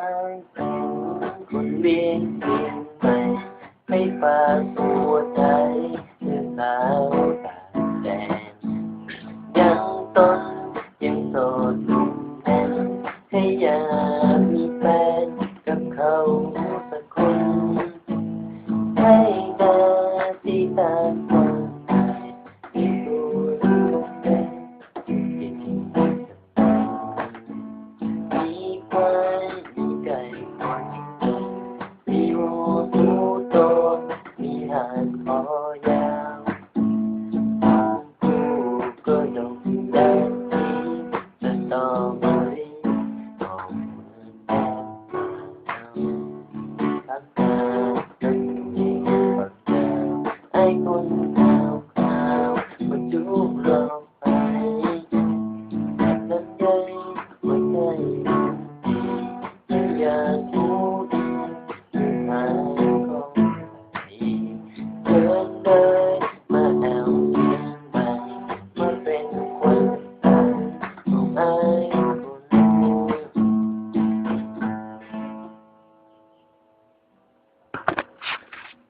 อายเป็นคนเวียนเปลี่ยนไปไม่ฝาตัวใจเธอสาวต่างแดนยังต้นยังโสดหนุ่มแน่นให้อยามีแฟนกับเขาสักคนให้ตาที่ตาคน